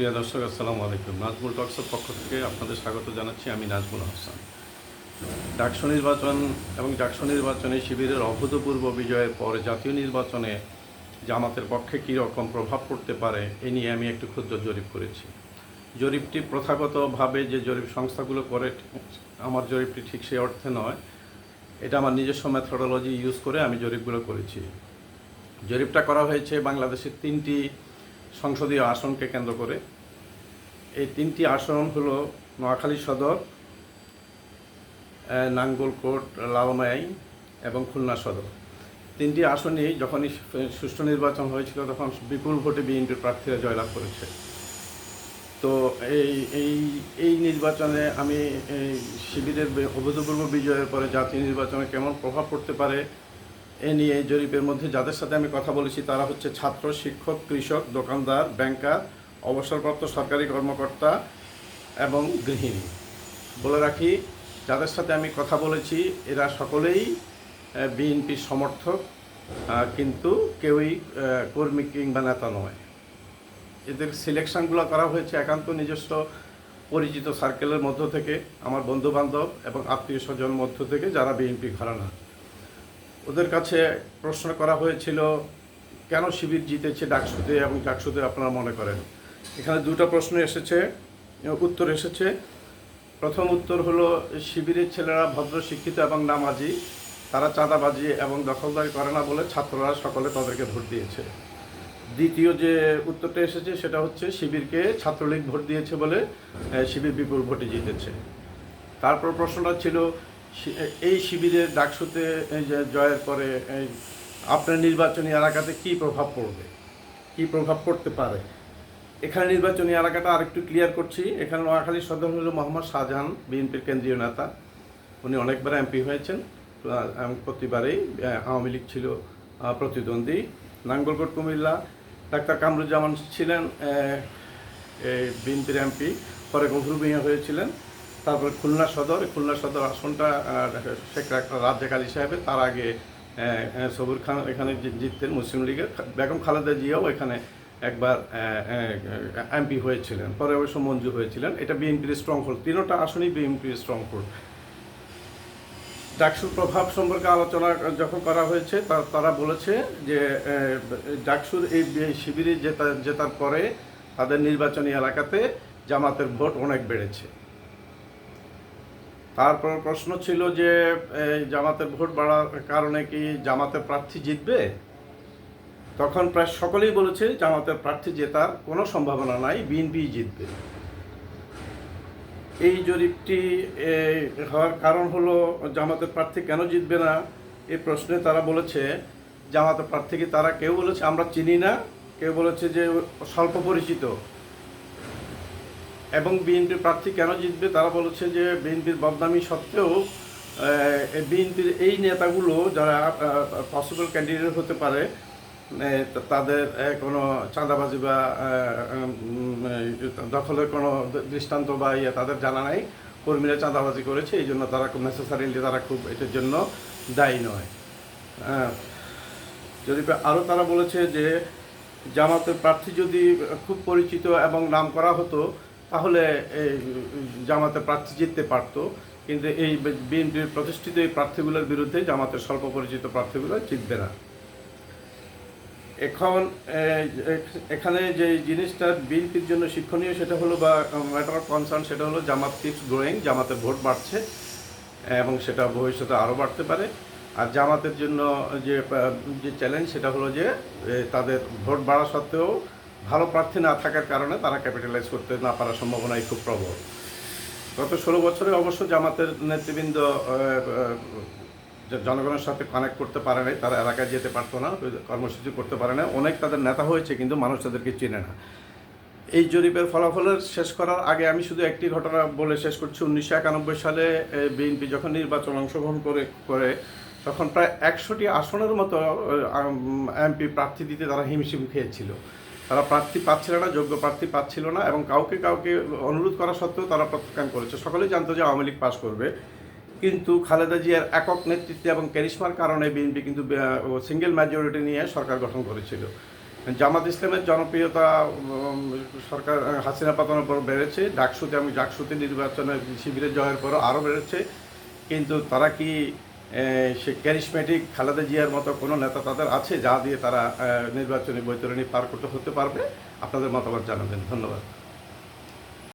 প্রিয় দর্শক, আসসালামু আলাইকুম। নাজমুল টক্সের পক্ষ থেকে আপনাদের স্বাগত জানাচ্ছি। আমি নাজমুল হাসান। ডাকসু নির্বাচন এবং ডাকসু নির্বাচনে শিবিরের অভূতপূর্ব বিজয়ের পর জাতীয় নির্বাচনে জামাতের পক্ষে কী রকম প্রভাব পড়তে পারে, এ নিয়ে আমি একটু ক্ষুদ্র জরিপ করেছি। জরিপটি প্রথাগতভাবে যে জরিপ সংস্থাগুলো করে, আমার জরিপটি ঠিক সেই অর্থে নয়। এটা আমার নিজস্ব মেথোডোলজি ইউজ করে আমি জরিপগুলো করেছি। জরিপটা করা হয়েছে বাংলাদেশের তিনটি সংসদীয় আসনকে কেন্দ্র করে। এই তিনটি আসন হলো নোয়াখালী সদর নাঙ্গলকোট লালমাই এবং খুলনা সদর। তিনটি আসনই যখনই সুষ্ঠু নির্বাচন হয়েছিল তখন বিপুল ভোটে বিএনপির প্রার্থীরা জয়লাভ করেছে। তো এই এই এই নির্বাচনে আমি শিবিরের অভূতপূর্ব বিজয়ের পরে জাতীয় নির্বাচনে কেমন প্রভাব পড়তে পারে এ নিয়ে এই জরিপের মধ্যে যাদের সাথে আমি কথা বলেছি, তারা হচ্ছে ছাত্র, শিক্ষক, কৃষক, দোকানদার, ব্যাংকার, অবসরপ্রাপ্ত সরকারি কর্মকর্তা এবং গৃহিণী। বলে রাখি, যাদের সাথে আমি কথা বলেছি, এরা সকলেই বিএনপির সমর্থক কিন্তু কেউই কর্মী কিংবা নেতা নয়। এদের সিলেকশনগুলো করা হয়েছে একান্ত নিজস্ব, পরিচিত সার্কেলের মধ্য থেকে, আমার বন্ধু বান্ধব এবং আত্মীয় স্বজন মধ্য থেকে যারা বিএনপি ঘরানা। ওদের কাছে প্রশ্ন করা হয়েছিল, কেন শিবির জিতেছে ডাকসুতে এবং ডাকসুতে আপনারা মনে করেন? এখানে দুটো প্রশ্ন এসেছে, উত্তর এসেছে। প্রথম উত্তর হলো, শিবিরের ছেলেরা ভদ্র, শিক্ষিত এবং নামাজি, তারা চাঁদাবাজি এবং দখলদারি করে না বলে ছাত্ররা সকলে তাদেরকে ভোট দিয়েছে। দ্বিতীয় যে উত্তরটা এসেছে, সেটা হচ্ছে শিবিরকে ছাত্রলীগ ভোট দিয়েছে বলে শিবির বিপুল ভোটে জিতেছে। তারপর প্রশ্নটা ছিল এই শিবিরের ডাকসুতে জয়ের পরে আপনার নির্বাচনী এলাকাতে কি প্রভাব পড়বে? কি প্রভাব পড়তে পারে? এখানে নির্বাচনী এলাকাটা আরেকটু ক্লিয়ার করছি। এখানে নোয়াখালী সদর হল মোহাম্মদ শাহজাহান, বিএনপির কেন্দ্রীয় নেতা। উনি অনেকবার এমপি হয়েছেন প্রতিবারেই আওয়ামী লীগ ছিল প্রতিদ্বন্দ্বী। নাঙ্গলকোট কুমিল্লা, ডাক্তার কামরুজ্জামান ছিলেন বিএনপির এমপি, পরে গভীর ভূঁইয়া হয়েছিলেন। তারপর খুলনা সদর খুলনা সদর আসনটা শেখ রাজ্জাক আলী সাহেবের, তার আগে সবুর খান এখানে জিততেন মুসলিম লীগের। বেগম খালেদা জিয়াও এখানে একবার এমপি হয়েছিলেন। পরে অবশ্য মঞ্জু হয়েছিলেন। এটা বিএনপির স্ট্রং হোল্ড তিনোটা আসনই বিএনপির স্ট্রং হোল্ড ডাকসুর প্রভাব সম্পর্কে আলোচনা যখন করা হয়েছে তারা বলেছে যে ডাকসুর এই শিবিরে জেতা, জেতার পরে তাদের নির্বাচনী এলাকাতে জামাতের ভোট অনেক বেড়েছে। তারপর প্রশ্ন ছিল যে জামাতের ভোট বাড়ার কারণে কি জামাতের প্রার্থী জিতবে? তখন প্রায় সকলেই বলেছে জামাতের প্রার্থী জেতার কোনো সম্ভাবনা নাই, বিএনপি জিতবে। এই জরিপটি হওয়ার কারণ হলো জামাতের প্রার্থী কেন জিতবে না? এই প্রশ্নে তারা বলেছে, জামাতের প্রার্থীকে তারা? কেউ বলেছে আমরা চিনি না, কেউ বলেছে যে স্বল্প পরিচিত। এবং বিএনপির প্রার্থী কেন জিতবে তারা বলেছে যে বিএনপির বদনামি সত্ত্বেও বিএনপির এই নেতাগুলো যারা পসিবল ক্যান্ডিডেট হতে পারে তাদের কোনো চাঁদাবাজি বা দখলের কোনো দৃষ্টান্ত বা ইয়ে তাদের জানা নাই কর্মীরা চাঁদাবাজি করেছে, এই জন্য তারা খুব নেসেসারিলি তারা খুব এটার জন্য দায়ী নয়। যদি আরও তারা বলেছে যে জামাতের প্রার্থী যদি খুব পরিচিত এবং নাম করা হতো তাহলে এই জামাতের প্রার্থী জিততে পারতো, কিন্তু এই বিএনপির প্রতিষ্ঠিত এই প্রার্থীগুলোর বিরুদ্ধে জামাতের স্বল্প পরিচিত প্রার্থীগুলো জিতবে না। এখন এখানে যে জিনিসটা বিএনপির জন্য শিক্ষণীয় সেটা হলো বা ম্যাটার অফ কনসার্ন সেটা হলো জামাত কিপস গ্রোয়িং জামাতের ভোট বাড়ছে এবং সেটা ভবিষ্যতে আরও বাড়তে পারে। আর জামাতের জন্য যে যে চ্যালেঞ্জ সেটা হলো যে তাদের ভোট বাড়া সত্ত্বেও ভালো প্রার্থী না থাকার কারণে তারা ক্যাপিটালাইজ করতে না পারার সম্ভাবনাই খুব প্রবল। গত ষোলো বছরে অবশ্য জামাতের নেতৃবৃন্দ জনগণের সাথে কানেক্ট করতে পারে নাই, তারা এলাকায় যেতে পারতো না, কর্মসূচি করতে পারে না অনেক তাদের নেতা হয়েছে, কিন্তু মানুষ তাদেরকে চেনে না। এই জরিপের ফলাফলের শেষ করার আগে আমি শুধু একটি ঘটনা বলে শেষ করছি। উনিশশো একানব্বই সালে বিএনপি যখন নির্বাচন অংশগ্রহণ করে করে, তখন প্রায় একশোটি আসনের মতো এমপি প্রার্থী দিতে তারা হিমশিম খেয়েছিল। তারা প্রার্থী পাচ্ছিল না, যোগ্য প্রার্থী পাচ্ছিল না এবং কাউকে কাউকে অনুরোধ করা সত্ত্বেও তারা প্রত্যাখ্যান করেছে। সকলেই জানতো যে আওয়ামী লীগ পাশ করবে। কিন্তু খালেদা জিয়ার একক নেতৃত্বে এবং ক্যারিশমার কারণে বিএনপি কিন্তু সিঙ্গেল মেজরিটি নিয়ে সরকার গঠন করেছিল। জামাত ইসলামের জনপ্রিয়তা সরকার, হাসিনা পাতানোর পর বেড়েছে। ডাকসুতে আমি ডাকসুতে নির্বাচনে শিবিরে জয়ের পরও আরও বেড়েছে। কিন্তু তারা কি সে ক্যারিসমেটিক খালেদা জিয়ার মতো কোনো নেতা তাদের আছে, যা দিয়ে তারা নির্বাচনী বৈতরণী পার করতে হতে পারবে? আপনাদের মতামত জানাবেন। ধন্যবাদ।